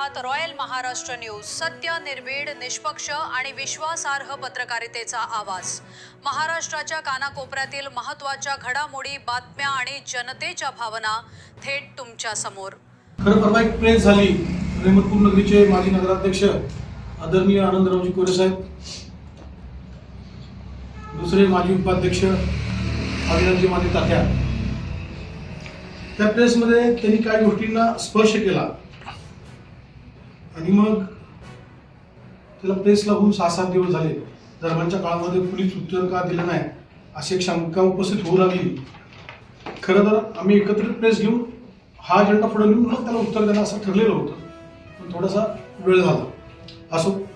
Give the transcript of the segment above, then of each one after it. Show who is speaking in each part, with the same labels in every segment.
Speaker 1: आहात royal Maharashtra news. सत्य निर्भीड निष्पक्ष आणि विश्वासार्ह पत्रकारितेचा आवाज. महाराष्ट्राच्या कानाकोपऱ्यातील महत्त्वाच्या घडामोडी बातम्या आणि जनतेच्या भावना थेट तुमच्यासमोर.
Speaker 2: खरं परवा एक प्रेस झाली. रेमतपूर नगरीचे माजी नगराध्यक्ष आदरणीय आनंदरावजी कोरे साहेब. दुसरे माजी उपाध्यक्ष अभिनंदजी माने तात्या. त्या प्रेसमध्ये त्यांनी काही गोष्टींना स्पर्श केला. आणि मग त्याला प्रेसला होऊन सहा सात दिवस झाले. दरम्यानच्या काळामध्ये पोलीस उत्तर का दिलं नाही अशी एक शंका उपस्थित होऊ लागली. खरं तर आम्ही एकत्रित प्रेस घेऊन हा अजेंडा पुढे नेऊन मग त्याला उत्तर देणं असं ठरलेलं होतं. पण थोडासा वेळ झाला. असो.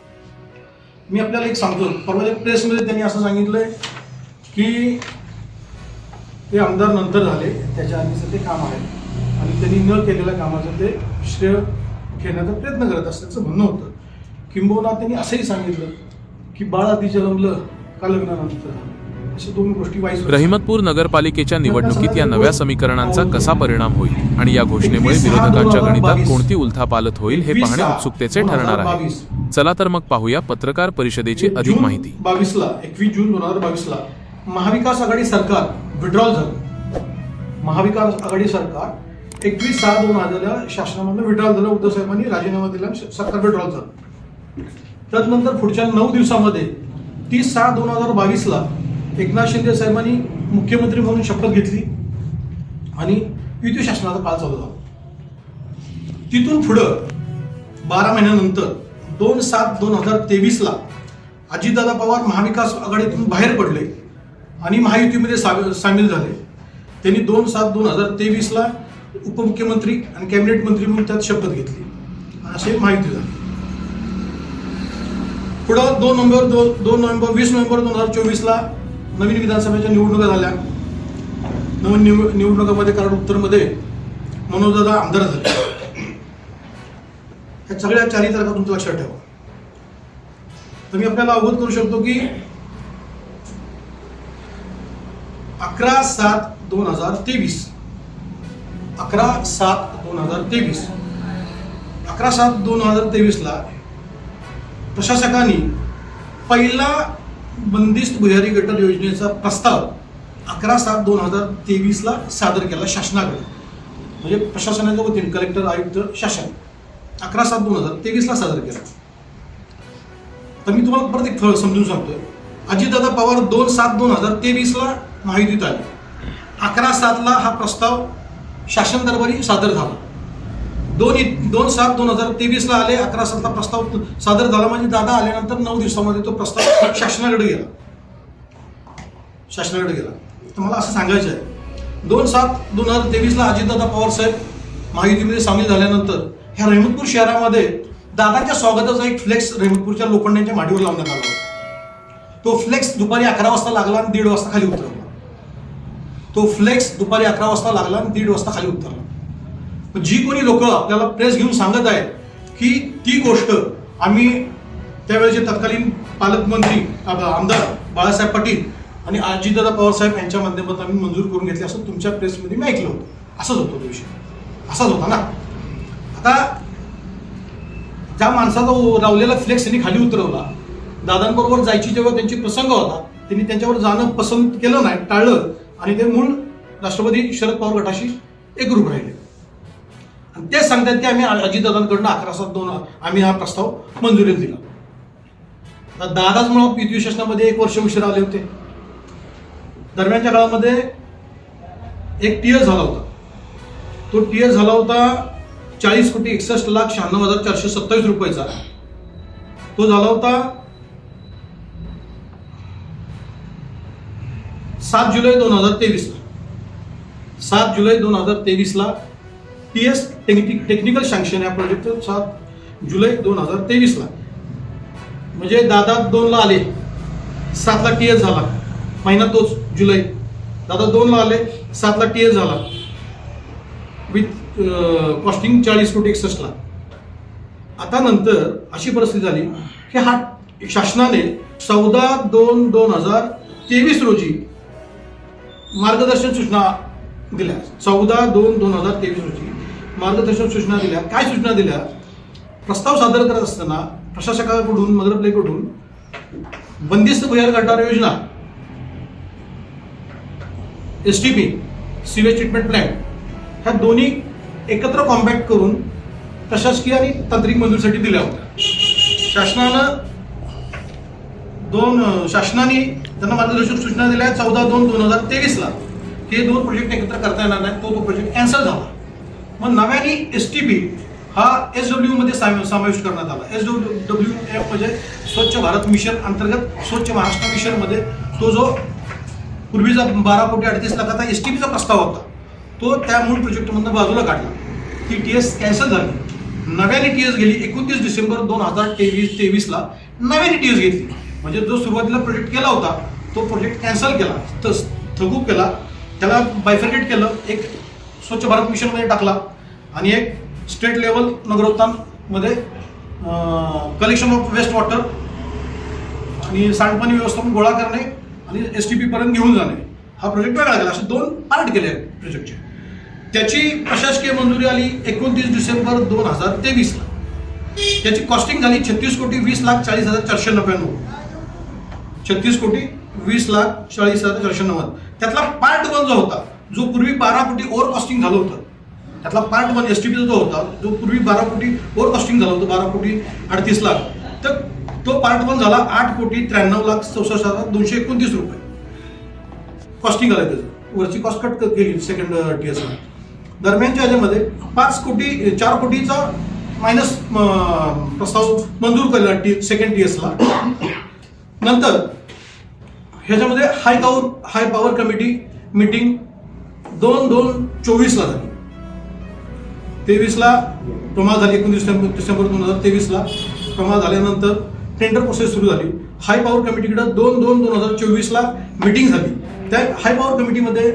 Speaker 2: मी आपल्याला एक सांगतो. परवा प्रेसमध्ये त्यांनी असं सांगितलंय की ते आमदार नंतर झाले. त्याच्या आधीचं ते काम आहे. आणि त्यांनी न केलेल्या कामाचं ते श्रेय घेण्याचा प्रयत्न करत असल्याचं म्हणणं होतं. किंबहुना त्यांनी असंही सांगितलं की बाळ आधी जन्मलं का लग्नानंतर? अशा दोन गोष्टी वाईस
Speaker 3: रहिमतपूर नगरपालिकेच्या निवडणुकीत या नव्या समीकरणांचा कसा परिणाम होईल आणि या घोषणेमुळे विरोधकांच्या गणितात कोणती उलथापालथ होईल हे पाहणे उत्सुकतेचे ठरणार आहे. चला तर मग पाहूया पत्रकार परिषदेची अधिक माहिती.
Speaker 2: बावीसला एकवीस जून दोन हजार बावीसला महाविकास आघाडी सरकार विड्रॉल झालं. महाविकास आघाडी सरकार एकवीस सहा दोन हजारला शासनामधनं विड्रॉल झालं उद्धव साहेबांनी राजीनामा दिला सरकार विड्रॉल झालं. त्यानंतर पुढच्या नऊ दिवसामध्ये तीस सहा दोन हजार बावीसला एकनाथ शिंदे साहेबांनी मुख्यमंत्री म्हणून शपथ घेतली आणि युती शासनाचा काळ चालू झाला. तिथून पुढं बारा महिन्यानंतर दोन सात दोन हजार तेवीसला अजितदादा पवार महाविकास आघाडीतून बाहेर पडले आणि महायुतीमध्ये सामील झाले. त्यांनी दोन सात दोन हजार तेवीसला उपमुख्यमंत्री आणि कॅबिनेट मंत्री म्हणून त्यात शपथ घेतली. असे माहिती झाली. पुढं दोन नोव्हेंबर दो दोन नोव्हेंबर वीस नोव्हेंबर दोन हजार चोवीसला नवीन विधानसभेच्या निवडणुका झाल्या. नवीन निव निवडणुकामध्ये कारण उत्तरमध्ये मनोजदादा आमदार झाले. ह्या सगळ्या चारी तारखा तुमच्या लक्षात ठेवा. तर मी आपल्याला अवगत करू शकतो की अकरा सात दोन हजार तेवीस अकरा सात दोन हजार तेवीस. अकरा सात दोन हजार तेवीसला प्रशासकांनी पहिला बंदिस्त भुयारी गटर योजनेचा प्रस्ताव अकरा सात दोन हजार तेवीसला सादर केला शासनाकडे. म्हणजे प्रशासनाच्या वतीने कलेक्टर आयुक्त शासन अकरा सात दोन हजार तेवीसला सादर केला. तर मी तुम्हाला परत एक थोडं समजून सांगतोय. अजितदादा पवार दोन सात दोन हजार तेवीसला माहितीत आले. अकरा सातला हा प्रस्ताव शासन दरबारी सादर झाला. दोन दोन सात दोन हजार तेवीसला आले अकरा सातला प्रस्ताव सादर झाला म्हणजे दादा आल्यानंतर नऊ दिवसामध्ये तो प्रस्ताव शासनाकडे गेला. शासनाकडे गेला. तर मला असं सांगायचं आहे दोन सात दोन हजार तेवीसला अजितदादा पवार साहेब महायुतीमध्ये सामील झाल्यानंतर ह्या रेहमतपूर शहरामध्ये दादाच्या स्वागताचा एक फ्लेक्स रेहमतपूरच्या लोखंडांच्या माडीवर लावण्यात आला तो फ्लेक्स दुपारी अकरा वाजता लागला आणि दीड वाजता खाली उतरला. तो फ्लेक्स दुपारी अकरा वाजता लागला आणि दीड वाजता खाली उतरला. जी कोणी लोक आपल्याला प्रेस घेऊन सांगत आहेत की ती गोष्ट आम्ही त्यावेळेचे तत्कालीन पालकमंत्री आमदार बाळासाहेब पाटील आणि अजितदादा पवारसाहेब यांच्या माध्यमात आम्ही मंजूर करून घेतली असं तुमच्या प्रेसमध्ये मी ऐकलं होतं. असंच होतं तो विषय. असाच होता ना? आता ज्या माणसाचा रावलेला फ्लेक्स त्यांनी खाली उतरवला दादांबरोबर जायची जेव्हा त्यांची प्रसंग होता त्यांनी त्यांच्यावर जाणं पसंत केलं नाही टाळलं आणि ते मूळ राष्ट्रपती शरद पवार गटाशी एकरूप राहिले. आणि तेच सांगतात की आम्ही अजितदादांकडनं अकरा सात दोन आम्ही हा प्रस्ताव मंजुरीला दिला. आता दादाच म्हणून पी शासनामध्ये एक वर्ष उशीर आले होते. दरम्यानच्या काळामध्ये एक टीएस झाला होता. तो टीएस झाला होता चाळीस कोटी एकसष्ट लाख शहाण्णव हजार चारशे सत्तावीस रुपयाचा. तो झाला होता सात जुलै दोन हजार तेवीसला सात जुलै दोन हजार तेवीसला टी एस टेक्निकल सँक्शन या प्रोजेक्टचं सात जुलै दोन हजार तेवीसला म्हणजे दादा दोनला आले. सातला टी एस झाला. महिना तोच जुलै. दादा दोनला आले सातला टी एस झाला. विथ कॉस्टिंग चाळीस कोटी एकसष्टला आता नंतर अशी परिस्थिती झाली की हा शासनाने चौदा दोन दोन हजार तेवीस रोजी मार्गदर्शन सूचना दिल्या. चौदा दोन दोन हजार तेवीस रोजी मार्गदर्शन सूचना दिल्या. काय सूचना दिल्या? प्रस्ताव सादर करत असताना प्रशासकाकडून मदरप्लेकडून बंदिस्त भुयार गटार योजना. S T P sewage treatment plant ह्या दोन्ही एकत्र कॉम्पॅक्ट करून प्रशासकीय आणि तांत्रिक मंजुरीसाठी दिल्या होत्या. शासनानं दोन शासनाने त्यांना मार्गदर्शक सूचना दिल्या चौदा दोन दोन हजार तेवीसला. हे दोन प्रोजेक्ट एकत्र करता येणार नाही तो तो प्रोजेक्ट कॅन्सल झाला. मग नव्याने एस टी बी हा एस डब्ल्यू मध्ये समाविष्ट करण्यात आला. एस डब्ल्यू डब्ल्यू एफ म्हणजे स्वच्छ भारत मिशन अंतर्गत स्वच्छ महाराष्ट्र मिशनमध्ये तो जो पूर्वीचा बारा कोटी अडतीस लाखाचा एस टी बीचा प्रस्ताव होता तो त्या मूळ प्रोजेक्टमधनं बाजूला काढला. ती टी एस कॅन्सल झाली. नव्याने टी एस गेली एकोणतीस डिसेंबर दोन हजार तेवीस तेवीसला नव्याने टी एस घेतली. म्हणजे जो सुरुवातीला प्रोजेक्ट केला होता तो प्रोजेक्ट कॅन्सल केला तर स्थगूप केला. त्याला बायफर्केट केलं एक स्वच्छ भारत मिशनमध्ये टाकला. आणि एक स्टेट लेवल नगरोत्थानमध्ये कलेक्शन ऑफ वेस्ट वॉटर आणि सांडपाणी व्यवस्थापन गोळा करणे आणि एस टी पीपर्यंत घेऊन जाणे. हा प्रोजेक्ट वेगळा केला. असे दोन पार्ट केले आहेत प्रोजेक्टचे त्याची प्रशासकीय मंजुरी आली एकोणतीस डिसेंबर दोन हजार तेवीसला. त्याची कॉस्टिंग झाली छत्तीस कोटी वीस लाख चाळीस हजार चारशे नव्याण्णव. छत्तीस कोटी वीस लाख चाळीस हजार चारशे नव्वद. त्यातला पार्ट वन जो होता जो पूर्वी बारा कोटी ओव्हर कॉस्टिंग झालं होतं. त्यातला पार्ट वन एस टी पीचा जो होता जो पूर्वी बारा कोटी ओव्हर कॉस्टिंग झालं होतं बारा कोटी अडतीस लाख. तर तो पार्ट वन झाला आठ कोटी त्र्याण्णव लाख चौसष्ट हजार दोनशे एकोणतीस रुपये. कॉस्टिंग आलं त्याचं. वरची कॉस्ट कट केली सेकंड टी एस दरम्यानच्या ह्याच्यामध्ये पाच कोटी चार कोटीचा मायनस प्रस्ताव मंजूर केला टी सेकंड टी एसला नंतर ह्याच्यामध्ये high power high power committee meeting दोन दोन चोवीसला झाली. तेवीसला प्रमाण झाली एकोणतीस डिसेंबर डिसेंबर दोन हजार तेवीसला प्रमाण झाल्यानंतर टेंडर प्रोसेस सुरू झाली. हाय पॉवर कमिटीकडं दोन दोन दोन हजार चोवीसला मिटिंग झाली. त्या हाय पॉवर कमिटीमध्ये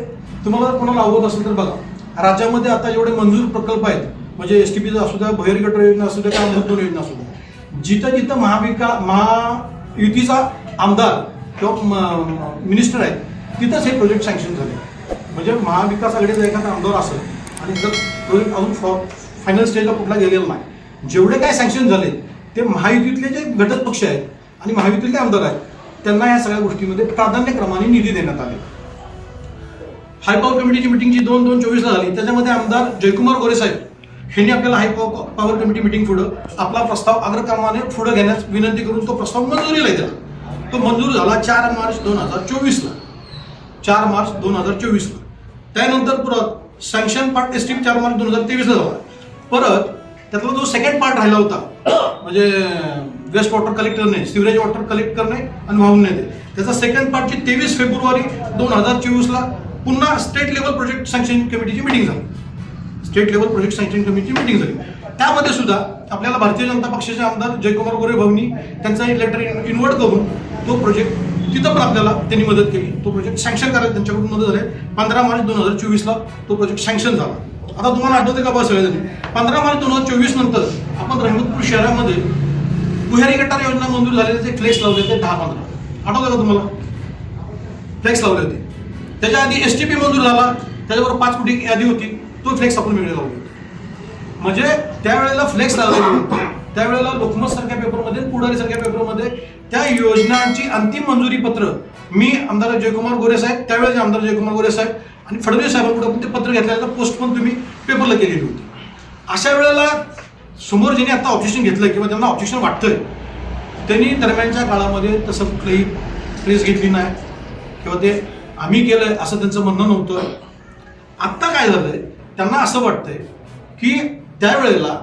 Speaker 2: तुम्हाला कोणाला अवगत असेल तर बघा राज्यामध्ये आता जेवढे मंजूर प्रकल्प आहेत. म्हणजे एस टी पीचा असू द्या भैरी गटर योजना असू द्या किंवा महत्त्व योजना असू द्या. जिथं जिथं महाविका महायुतीचा आमदार किंवा मिनिस्टर आहे तिथंच हे प्रोजेक्ट सँक्शन झाले. म्हणजे महाविकास आघाडीचा एखादा आमदार असेल आणि जर प्रोजेक्ट अजून फायनल स्टेजला कुठला गेलेला नाही जेवढे काय सँक्शन झाले ते महायुतीतले जे घटक पक्ष आहेत आणि महायुतीतले आमदार आहेत त्यांना या सगळ्या गोष्टीमध्ये प्राधान्यक्रमाने निधी देण्यात आले. हाय पॉवर कमिटीची मिटिंग जी दोन दोन चोवीसला झाली त्याच्यामध्ये आमदार जयकुमार गोरे साहेब ह्यांनी आपल्याला हाय पॉवर कमिटी मिटिंग पुढं आपला प्रस्ताव अग्रक्रमाने पुढे घेण्यास विनंती करून तो प्रस्ताव मंजुरीला त्याला तो मंजूर झाला चार मार्च दोन हजार चोवीसला. चार मार्च दोन हजार चोवीसला. त्यानंतर परत सँक्शन पार्ट एस चार मार्च दोन हजार तेवीसला झाला. परत त्यातला जो सेकंड पार्ट राहिला होता म्हणजे वेस्ट वॉटर कलेक्ट करणे सिवरेज वॉटर कलेक्ट करणे आणि वाहून नेणे त्याचा सेकंड पार्टची तेवीस फेब्रुवारी दोन हजार चोवीसला पुन्हा स्टेट लेवल प्रोजेक्ट सँक्शन कमिटीची मिटिंग झाली. स्टेट लेवल प्रोजेक्ट सँक्शन कमिटीची मिटिंग झाली. त्यामध्ये सुद्धा आपल्याला भारतीय जनता पक्षाचे आमदार जयकुमार गोरे भाऊनी त्यांचा लेटर इन्व्हर्ट करून तो प्रोजेक्ट तिथं पण आपल्याला त्यांनी मदत केली. तो प्रोजेक्ट सँक्शन करायला त्यांच्याकडून मदत झाली. पंधरा मार्च दोन हजार चोवीसला तो प्रोजेक्ट सँक्शन झाला. आता तुम्हाला आठवते का बस सगळ्यांनी पंधरा मार्च दोन हजार चोवीस नंतर आपण रहमतपूर शहरामध्ये भुयारी गटार योजना मंजूर झालेले जे फ्लेक्स लावले होते दहा पंधरा. आठवतं का तुम्हाला? फ्लेक्स लावले होते. त्याच्या आधी एस टी पी मंजूर झाला. त्याच्याबरोबर पाच कोटी यादी होती. तो फ्लेक्स आपण वेगळे लावले होते. म्हणजे त्यावेळेला फ्लेक्स लावले होते. त्यावेळेला लोकमत सारख्या पेपरमध्ये पुढारी सारख्या पेपरमध्ये त्या योजनांची अंतिम मंजुरी पत्र मी आमदार जयकुमार गोरे साहेब त्यावेळेस आमदार जयकुमार गोरे साहेब आणि फडणवीस साहेबांकडे पण ते पत्र घेतल्याचं पोस्ट पण तुम्ही पेपरला केलेली होती. अशा वेळेला समोर ज्यांनी आता ऑब्जेक्शन घेतलं किंवा त्यांना ऑब्जेक्शन वाटतंय त्यांनी दरम्यानच्या काळामध्ये तसं कुठलंही प्रेस घेतली नाही. किंवा ते आम्ही केलंय असं त्यांचं म्हणणं नव्हतं. आत्ता काय झालंय त्यांना असं वाटतंय की त्यावेळेला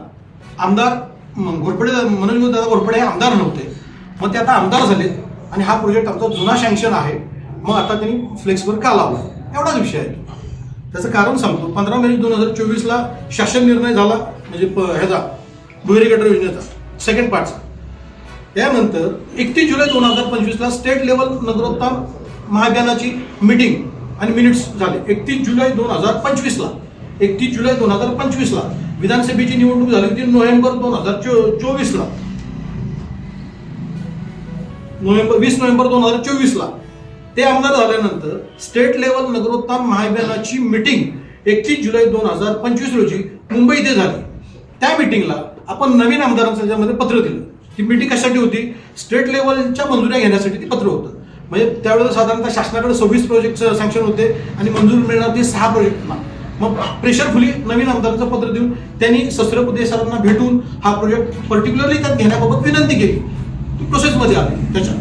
Speaker 2: आमदार घोरपडे मनोज दादा घोरपडे हे आमदार नव्हते. मग ते आता आमदार झाले आणि हा प्रोजेक्ट आमचा जुना सँक्शन आहे. मग आता त्यांनी फ्लेक्सवर का लावला? एवढाच विषय आहे. त्याचं कारण सांगतो. पंधरा मे दोन हजार चोवीसला शासन निर्णय झाला. म्हणजे प- ह्याचा भुहेरी गटर योजनेचा सेकंड पार्टचा त्यानंतर एकतीस जुलै दोन हजार पंचवीसला स्टेट लेवल नगरोत्थान महाभियानाची मीटिंग आणि मिनिट्स झाले. एकतीस जुलै दोन हजार पंचवीसला एकतीस जुलै दोन हजार पंचवीसला विधानसभेची निवडणूक झाली होती नोव्हेंबर दोन हजार चो चोवीसला. नोव्हेंबर वीस नोव्हेंबर दोन हजार चोवीसला. ते आमदार झाल्यानंतर स्टेट लेवल नगरोत्थान महाअभियानाची मिटिंग एकतीस जुलै दोन हजार पंचवीस रोजी मुंबई इथे झाली. त्या मिटिंगला आपण नवीन आमदारांचं त्याच्यामध्ये पत्र दिलं. ती मिटिंग कशासाठी होती? स्टेट लेवलच्या मंजुऱ्या घेण्यासाठी ती पत्र होतं. म्हणजे त्यावेळेला साधारणतः शासनाकडे सव्वीस प्रोजेक्ट सँक्शन होते आणि मंजूर मिळणार ते सहा प्रोजेक्टना मग प्रेशरफुली नवीन आमदारांचं पत्र देऊन त्यांनी सस्रबुद्धे सरांना भेटून हा प्रोजेक्ट पर्टिक्युलरली त्यात घेण्याबाबत विनंती केली. प्रोसेसमध्ये आली. त्याच्या.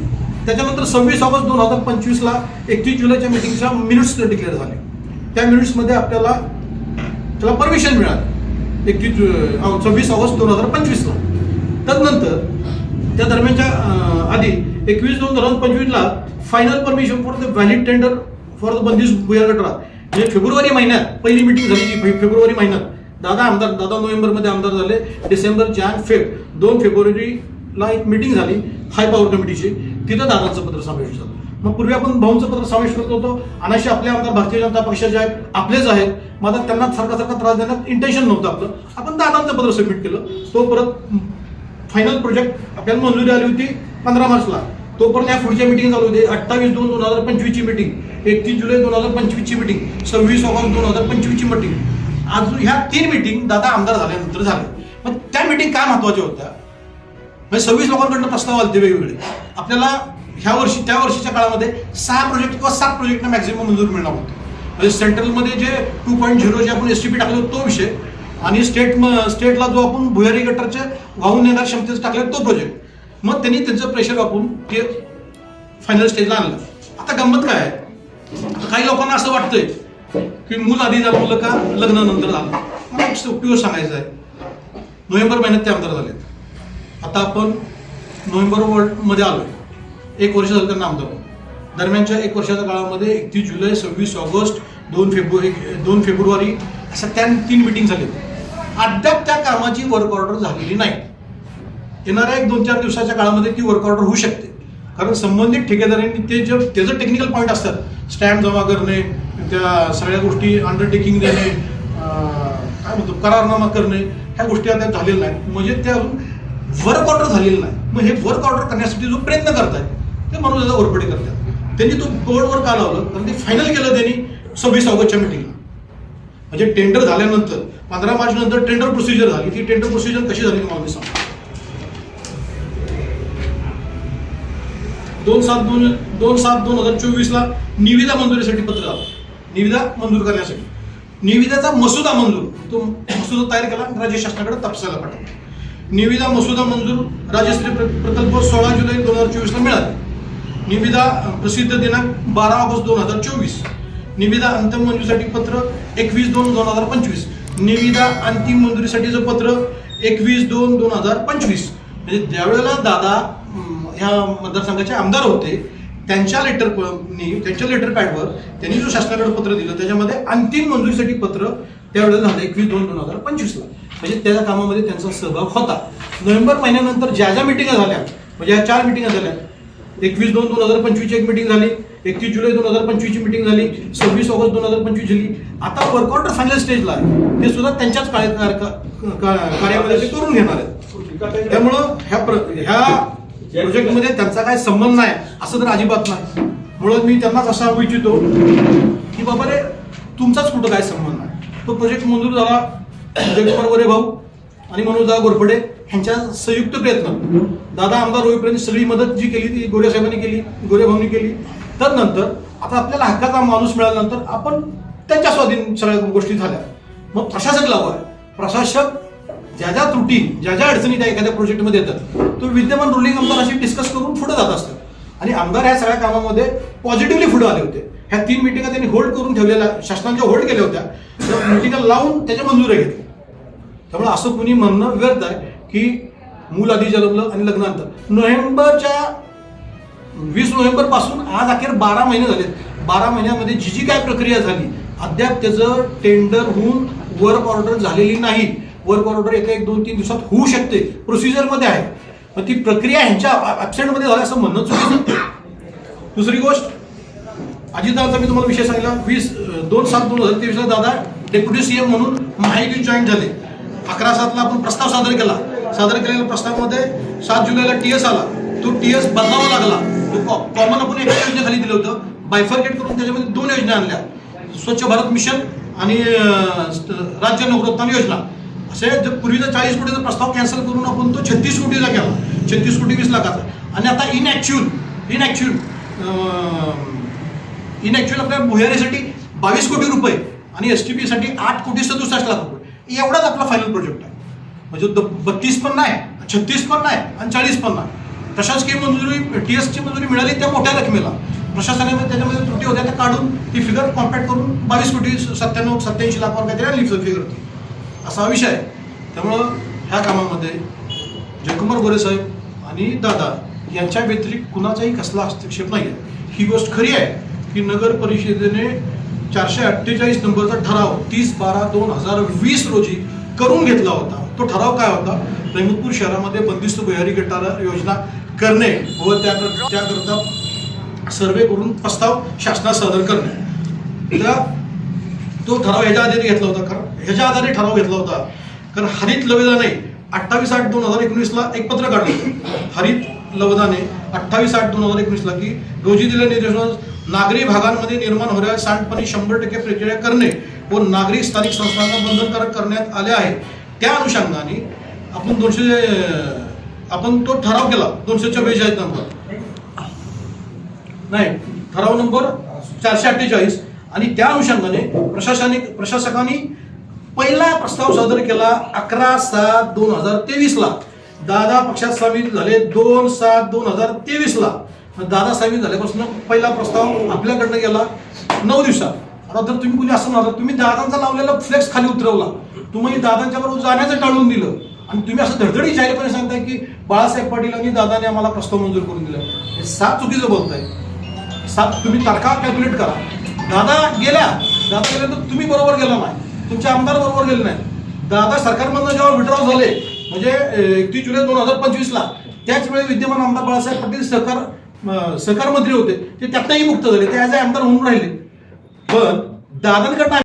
Speaker 2: त्याच्यानंतर सव्वीस ऑगस्ट दोन हजार पंचवीसला एकतीस जुलैच्या मिटिंगच्या मिनिट्स डिक्लेअर झाले. त्या मिनिट्समध्ये आपल्याला त्याला परमिशन मिळालं. एकतीस सव्वीस ऑगस्ट दोन हजार पंचवीसला. तदनंतर त्या दरम्यानच्या आधी एकवीस दोन दोन हजार पंचवीसला final permission for the valid tender for the बंदिश भुयार गटरा म्हणजे फेब्रुवारी महिन्यात पहिली मिटिंग झाली फेब्रुवारी महिन्यात. दादा आमदार दादा नोव्हेंबरमध्ये आमदार झाले. December Jan Feb. दोन फेब्रुवारी ला एक मिटिंग झाली हाय पॉवर कमिटीची तिथं दादांचं पत्र समावेश झालं. मग पूर्वी आपण भाऊंचं पत्र समावेश करत होतो. अनाशी आपले आमदार भारतीय जनता पक्षाचे आहेत आपलेच आहेत. मग आता त्यांना सारखा सारखा त्रास देण्यात इंटेन्शन नव्हतं आपलं. आपण दादांचं पत्र सबमिट केलं. तो परत फायनल प्रोजेक्ट आपल्याला मंजुरी आली होती पंधरा मार्चला. तोपर्यंत या पुढच्या मिटिंग चालू होते. अठ्ठावीस दोन दोन हजार पंचवीसची मिटिंग एकतीस जुलै दोन हजार पंचवीसची मिटिंग सव्वीस ऑगस्ट दोन हजार पंचवीसची मिटिंग आज ह्या तीन मिटिंग दादा आमदार झाल्यानंतर झाले. मग त्या मिटिंग काय महत्त्वाच्या होत्या? म्हणजे सव्वीस लोकांकडनं प्रस्ताव आले वेगवेगळे. आपल्याला ह्या वर्षी त्या वर्षीच्या काळामध्ये सहा प्रोजेक्ट किंवा सात प्रोजेक्टना मॅक्झिमम मंजूर मिळणार होते. म्हणजे सेंट्रलमध्ये जे टू पॉईंट झिरो जे आपण एस टी पी टाकलो तो विषय आणि स्टेट स्टेटला जो आपण भुयारी गटरचे वाहून नेणार क्षमतेचा टाकले तो प्रोजेक्ट मग त्यांनी त्यांचं प्रेशर वापरून ते फायनल स्टेजला आणलं. आता गंमत काय आहे? काही लोकांना असं वाटतंय की मूल आधी झालं का लग्नानंतर झालं? मला सांगायचं आहे. नोव्हेंबर महिन्यात ते आमदार झालेत. आता आपण नोव्हेंबर वर्ल्डमध्ये आलो. एक वर्ष झालं त्यांना आमदार. दरम्यानच्या एक वर्षाच्या काळामध्ये एकतीस जुलै सव्वीस ऑगस्ट दोन फेब्रुवारी दोन फेब्रुवारी अशा त्या तीन मिटिंग झाली अद्याप त्या कामाची वर्क ऑर्डर झालेली नाही. येणाऱ्या एक दोन चार दिवसाच्या काळामध्ये ती वर्क ऑर्डर होऊ शकते. कारण संबंधित ठेकेदारांनी ते जे त्याचं टेक्निकल पॉईंट असतात स्टॅम्प जमा करणे त्या सगळ्या गोष्टी अंडरटेकिंग देणे काय म्हणतो करारनामा करणे ह्या गोष्टी आता झालेल्या नाहीत. म्हणजे त्या अजून वर्क ऑर्डर झालेलं नाही. मग हे वर्क ऑर्डर करण्यासाठी जो प्रयत्न करतायत ते मनोज दादा ओरपडे करतात. त्यांनी तो बोर्डवर का लावलं? कारण ते फायनल केलं त्यांनी सव्वीस ऑगस्टच्या मिटिंगला म्हणजे टेंडर झाल्यानंतर पंधरा मार्च नंतर टेंडर प्रोसिजर झाली. ती टेंडर प्रोसिजर कशी झाली तुम्हाला मी सांगतो. दोन सात दोन दोन सात दोन हजार चोवीसला निविदा मंजुरीसाठी पत्र आलं निविदा मंजूर करण्यासाठी. निविदाचा मसुदा मंजूर. तो मसुदा तयार केला राज्य शासनाकडे तपसायला पाठवला. निविदा मसुदा मंजूर राजश्री प्र- प्रकल्प सोळा जुलै दोन हजार चोवीसला मिळाली. निविदा प्रसिद्ध दिनांक बारा ऑगस्ट दोन हजार चोवीस. निविदा अंतिम मंजुरीसाठी पत्र एकवीस दोन दोन हजार पंचवीस. निविदा अंतिम मंजुरीसाठीचं पत्र एकवीस दोन दोन हजार पंचवीस. म्हणजे ज्यावेळेला दादा ह्या मतदारसंघाचे आमदार होते त्यांच्या लेटर त्यांच्या लेटर पॅडवर त्यांनी जो शासनाकडे पत्र दिलं त्याच्यामध्ये अंतिम मंजुरीसाठी पत्र त्यावेळेला झालं एकवीस दोन दोन हजार पंचवीसला म्हणजे त्याच्या कामामध्ये त्यांचा सहभाग होता. नोव्हेंबर महिन्यानंतर ज्या ज्या मिटिंगा झाल्या म्हणजे या चार मिटिंगा झाल्या एकवीस दोन दोन हजार पंचवीसची एक मिटिंग झाली एकतीस जुलै दोन हजार पंचवीसची मिटिंग झाली सव्वीस ऑगस्ट दोन हजार पंचवीस झाली. आता वर्कआउट फायनल स्टेजला आहे ते सुद्धा त्यांच्याच कार्य कार्यामध्ये ते करून घेणार आहेत. त्यामुळं ह्या ह्या प्रोजेक्टमध्ये त्यांचा काय संबंध नाही असं तर अजिबात नाही. म्हणून मी त्यांनाच असं सांगू इच्छितो की बाबा रे तुमचाच कुठं काय संबंध नाही? तो प्रोजेक्ट मंजूर झाला जगकुमार गोरे भाऊ आणि मनोजदा गोरपडे ह्यांच्या संयुक्त प्रयत्न. दादा आमदार होईपर्यंत सगळी मदत जी केली ती गोरे साहेबांनी केली गोरे भाऊनी केली. तर नंतर आता आपल्याला हक्काचा माणूस मिळाल्यानंतर आपण त्यांच्या स्वाधीन सगळ्या गोष्टी झाल्या. मग प्रशासक लावा. प्रशासक ज्या ज्या त्रुटी ज्या ज्या अडचणी त्या एखाद्या प्रोजेक्टमध्ये येतात तो विद्यमान रुलिंग आमदार अशी डिस्कस करून पुढे जात असतात. आणि आमदार ह्या सगळ्या कामामध्ये पॉझिटिव्हली पुढे आले होते. ह्या तीन मिटिंगा त्यांनी होल्ड करून ठेवलेल्या शासनाच्या होल्ड केल्या होत्या. त्या मिटिंगा लावून त्याच्या मंजुऱ्या घेतल्या त्यामुळे असं कुणी म्हणणं व्यर्थ आहे की मूल आधी जन्मलं आणि लग्नानंतर. नोव्हेंबरच्या वीस नोव्हेंबरपासून आज अखेर बारा महिने झाले बारा महिन्यामध्ये जी जी काय प्रक्रिया झाली अद्याप त्याचं टेंडर होऊन वर्क ऑर्डर झालेली नाही. वर्क ऑर्डर एका एक दोन तीन दिवसात होऊ शकते. प्रोसिजरमध्ये आहे. मग ती प्रक्रिया ह्यांच्या ॲबसेंटमध्ये झाली असं म्हणणं चुकीचं दुसरी गोष्ट अजितदादांचा मी तुम्हाला विषय सांगितला. वीस दोन सात दोन हजार तेवीसला दादा डेप्युटी सीएम म्हणून महायुतीत जॉईन झाले. अकरा सातला आपण प्रस्ताव सादर केला. सादर केलेल्या प्रस्तावामध्ये सात जुलैला टी एस आला. तो टी एस बदलावा लागला. तो कॉमन आपण एका योजनेखाली दिलं होतं. बायफर्केट करून त्याच्यामध्ये दोन योजना आणल्या. स्वच्छ भारत मिशन आणि राज्य नवरोत्थान योजना. असे जर पूर्वीचा चाळीस कोटीचा प्रस्ताव कॅन्सल करून आपण तो छत्तीस कोटीचा केला. छत्तीस कोटी वीस लाखाचा. आणि आता in actual in actual in actual आपल्या भुयारीसाठी बावीस कोटी रुपये आणि एस टी पीसाठी आठ कोटी सदुसष्ट लाख रुपये. एवढाच आपला फायनल प्रोजेक्ट आहे. म्हणजे द- बत्तीस पण नाही छत्तीस पण नाही आणि चाळीस पण नाही. प्रशासकीय मंजुरी टी एसची मंजुरी मिळाली त्या मोठ्या रकमेला. प्रशासनाने त्याच्यामध्ये त्रुटी होत्या त्या काढून ती फिगर कॉम्पॅक्ट करून बावीस कोटी सत्त्याण्णव सत्याऐंशी लाखावर काहीतरी आली फिगर होती. असा विषय आहे. त्यामुळं ह्या कामामध्ये जयकुमार गोरे साहेब आणि दादा यांच्या व्यतिरिक्त कुणाचाही कसला हस्तक्षेप नाही आहे ही गोष्ट खरी आहे की नगर परिषदेने चारशे अठ्ठेचाळीस नंबरचा ठराव तीस बारा दोन हजार वीस रोजी करून घेतला होता. तो ठराव काय होता? रहिमतपूर शहरामध्ये बंदिस्त भुयारी गटार योजना करणे व त्याकरता सर्वे करून प्रस्ताव शासनास सादर करणे. त्या तो ठराव ह्याच्या आधारे घेतला होता कारण ह्याच्या आधारे ठराव घेतला होता. कारण हरित लवेदाने अठ्ठावीस आठ दोन हजार एकोणीसला एक पत्र काढलं हरित लवदाने अठ्ठावीस आठ दोन हजार एकोणीसला की रोजी दिले निर्देशानुसार नागरी भागांमध्ये निर्माण होणाऱ्या सांडपाणी शंभर टक्के प्रक्रिया करणे व नागरी स्थानिक संस्थांना बंधनकारक करण्यात आले आहे. त्या अनुषंगाने आपण दोनशे आपण तो ठराव केला. दोनशे चव्वेचाळीस नंबर. नाही ठराव नंबर चारशे अठ्ठेचाळीस. आणि त्या अनुषंगाने प्रशासनिक प्रशासकांनी पहिला प्रस्ताव सादर केला अकरा सात दोन हजार तेवीसला. दादा पक्षात सामील झाले दोन सात दोन हजार तेवीस ला दादा सामील झाल्यापासून पहिला प्रस्ताव आपल्याकडनं गेला नऊ दिवसात. आता जर तुम्ही कुणी असं म्हणाल तुम्ही दादांचा लावलेला फ्लेक्स खाली उतरवला. तुम्ही दादांच्या बरोबर जाण्याचं टाळून दिलं. आणि तुम्ही असं धडधडी जाहीरपणे सांगताय की बाळासाहेब पाटील आणि दादाने आम्हाला प्रस्ताव मंजूर करून दिला. हे सात चुकीचं बोलताय. सात तुम्ही तारखा कॅल्क्युलेट करा. दादा गेल्या. दादा गेल्यानंतर तुम्ही बरोबर गेला नाही. तुमचे आमदार बरोबर गेले नाही. दादा सरकारमधनं जेव्हा विड्रॉ झाले म्हणजे एकतीस जुलै दोन हजार पंचवीसला. त्याच वेळी विद्यमान आमदार बाळासाहेब पाटील सहकार सहकार मंत्री होते. ते त्यातही मुक्त झाले. ते ॲज अ आमदार होऊन राहिले. पण दादांकडनं